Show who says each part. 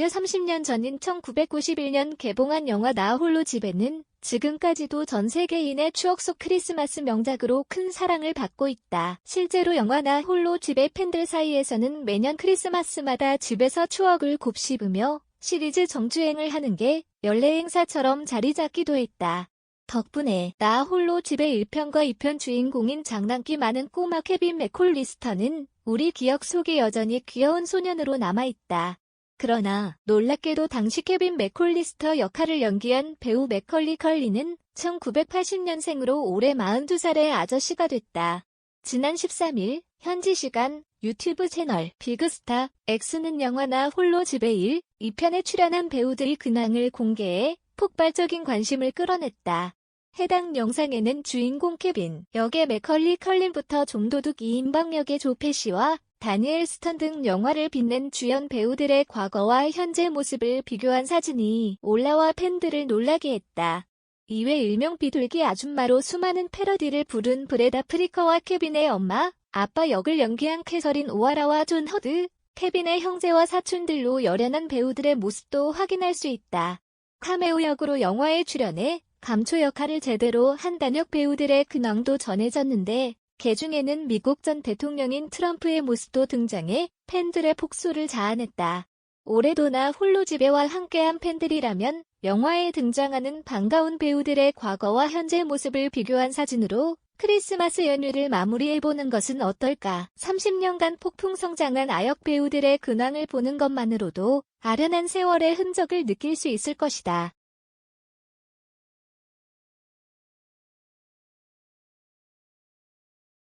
Speaker 1: 무려 30년 전인 1991년 개봉한 영화 나 홀로 집에는 지금까지도 전 세계인의 추억 속 크리스마스 명작으로 큰 사랑을 받고 있다. 실제로 영화 나 홀로 집의 팬들 사이에서는 매년 크리스마스마다 집에서 추억을 곱씹으며 시리즈 정주행을 하는 게 연례 행사처럼 자리 잡기도 했다. 덕분에 나 홀로 집의 1편과 2편 주인공인 장난기 많은 꼬마 케빈 맥콜리스터는 우리 기억 속에 여전히 귀여운 소년으로 남아있다. 그러나 놀랍게도 당시 케빈 맥콜리스터 역할을 연기한 배우 맥컬리 컬리는 1980년생으로 올해 42살의 아저씨가 됐다. 지난 13일 현지 시간 유튜브 채널 비그스타 X는 영화나 홀로 집에 1, 2편에 출연한 배우들이 근황을 공개해 폭발적인 관심을 끌어냈다. 해당 영상에는 주인공 케빈, 역의 맥컬리 컬린부터 좀도둑 2인방 역의 조페 씨와 다니엘 스턴 등 영화를 빛낸 주연 배우들의 과거와 현재 모습을 비교한 사진이 올라와 팬들을 놀라게 했다. 이외 일명 비둘기 아줌마로 수많은 패러디를 부른 브레다 프리커와 케빈의 엄마, 아빠 역을 연기한 캐서린 오하라와 존 허드, 케빈의 형제와 사촌들로 열연한 배우들의 모습도 확인할 수 있다. 카메오 역으로 영화에 출연해 감초 역할을 제대로 한 단역 배우들의 근황도 전해졌는데 개 중에는 미국 전 대통령인 트럼프의 모습도 등장해 팬들의 폭소를 자아냈다. 올해도나 홀로 집에와 함께한 팬들이라면 영화에 등장하는 반가운 배우들의 과거와 현재 모습을 비교한 사진으로 크리스마스 연휴를 마무리해보는 것은 어떨까? 30년간 폭풍 성장한 아역 배우들의 근황을 보는 것만으로도 아련한 세월의 흔적을 느낄 수 있을 것이다.